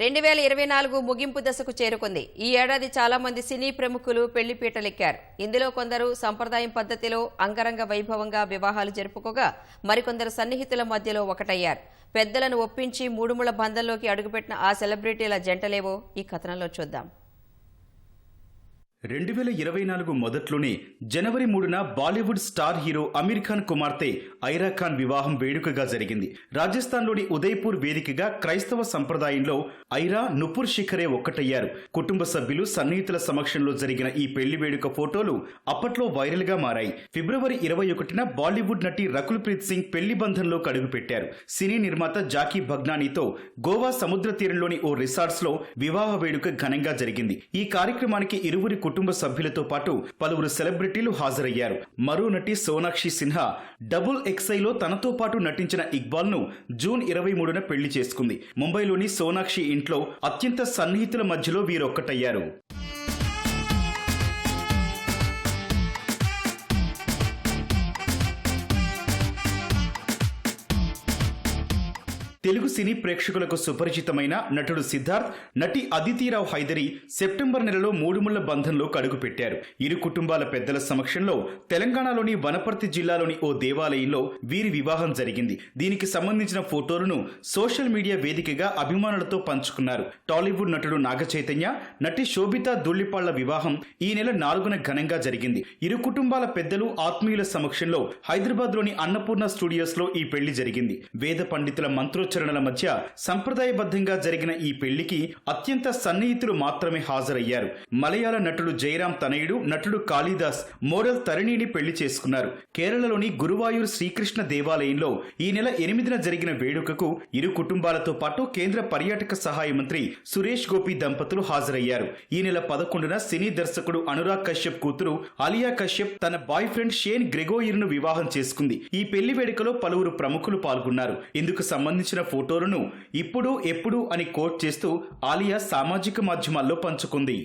రెండు వేల ఇరవై నాలుగు ముగింపు దశకు చేరుకుంది. ఈ ఏడాది చాలా మంది సినీ ప్రముఖులు పెళ్ళిపీటలెక్కారు ఇందులో కొందరు సంప్రదాయం పద్ధతిలో అంగరంగ వైభవంగా వివాహాలు జరుపుకోగా మరికొందరు సన్నిహితుల మధ్యలో ఒకటయ్యారు. పెద్దలను ఒప్పించి మూడుముళ్ళ బంధంలోకి అడుగుపెట్టిన ఆ సెలబ్రిటీల జంటలేవో ఈ కథనంలో చూద్దాం. రెండు వేల ఇరవై నాలుగు మొదట్లోనే జనవరి మూడున Bollywood star hero Aamir Khan కుమార్తె ఐరా ఖాన్ వివాహం వేడుకగా జరిగింది. రాజస్థాన్లోని ఉదయ్పూర్ వేదికగా క్రైస్తవ సంప్రదాయంలో ఐరా నుపూర్ శిఖరే ఒక్కటయ్యారు. కుటుంబ సభ్యులు సన్నిహితుల సమక్షంలో జరిగిన ఈ పెళ్ళి వేడుక ఫోటోలు అప్పట్లో వైరల్గా మారాయి. ఫిబ్రవరి ఇరవై ఒకటిన బాలీవుడ్ నటి రకుల్ ప్రీత్ సింగ్ పెళ్ళి బంధంలో కడుగుపెట్టారు సినీ నిర్మాత జాకీ భగ్నానీతో గోవా సముద్ర తీరంలోని ఓ రిసార్ట్స్లో వివాహ వేడుక ఘనంగా జరిగింది. ఈ కార్యక్రమానికి ఇరువురి కుటుంబ సభ్యులతో పాటు పలువురు సెలబ్రిటీలు హాజరయ్యారు. మరో నటి సోనాక్షి సిన్హా డబుల్ ఎక్స్ఐలో తనతో పాటు నటించిన ఇక్బాల్ను జూన్ ఇరవై మూడున పెళ్ళి చేసుకుంది. ముంబైలోని సోనాక్షి ఇంట్లో అత్యంత సన్నిహితుల మధ్యలో వీరొక్కటయ్యారు. తెలుగు సినీ ప్రేక్షకులకు సుపరిచితమైన నటుడు సిద్ధార్థ్ నటి అదితిరావు హైదరి సెప్టెంబర్ నెలలో మూడుముళ్ళ బంధంలో కడుగుపెట్టారు. ఇరు కుటుంబాల పెద్దల సమక్షంలో తెలంగాణలోని వనపర్తి జిల్లాలోని ఓ దేవాలయంలో వీరి వివాహం జరిగింది. దీనికి సంబంధించిన ఫోటోలను సోషల్ మీడియా వేదికగా అభిమానులతో పంచుకున్నారు. టాలీవుడ్ నటుడు నాగ చైతన్య నటి శోభితా దుళ్ళిపాళ్ళ వివాహం ఈ నెల నాలుగున ఘనంగా జరిగింది. ఇరు కుటుంబాల పెద్దలు ఆత్మీయుల సమక్షంలో హైదరాబాద్లోని అన్నపూర్ణ స్టూడియోస్లో ఈ పెళ్ళి జరిగింది. వేద పండితుల మంత్రో ఆలోచనల మధ్య సంప్రదాయబద్ధంగా జరిగిన ఈ పెళ్ళికి అత్యంత సన్నిహితులు మాత్రమే హాజరయ్యారు. మలయాళ నటుడు జయరాం తనయుడు నటుడు కాళిదాస్ మోడల్ తరిణిని పెళ్ళి చేసుకున్నారు. కేరళలోని గురువాయూర్ శ్రీకృష్ణ దేవాలయంలో ఈ నెల ఎనిమిదిన జరిగిన వేడుకకు ఇరు కుటుంబాలతో పాటు కేంద్ర పర్యాటక సహాయ మంత్రి సురేష్ గోపి దంపతులు హాజరయ్యారు. ఈ నెల పదకొండున సినీ దర్శకుడు అనురాగ్ కశ్యప్ కూతురు అలియా కశ్యప్ తన బాయ్ ఫ్రెండ్ షేన్ గ్రెగోయిర్ను వివాహం చేసుకుంది. ఈ పెళ్ళి వేడుకలో పలువురు ప్రముఖులు పాల్గొన్నారు. ఇందుకు సంబంధించిన సంబంధించిన ఫోటోలను ఇప్పుడు ఎప్పుడు అని కోట్ చేస్తూ ఆలియా సామాజిక మాధ్యమాల్లో పంచుకుంది.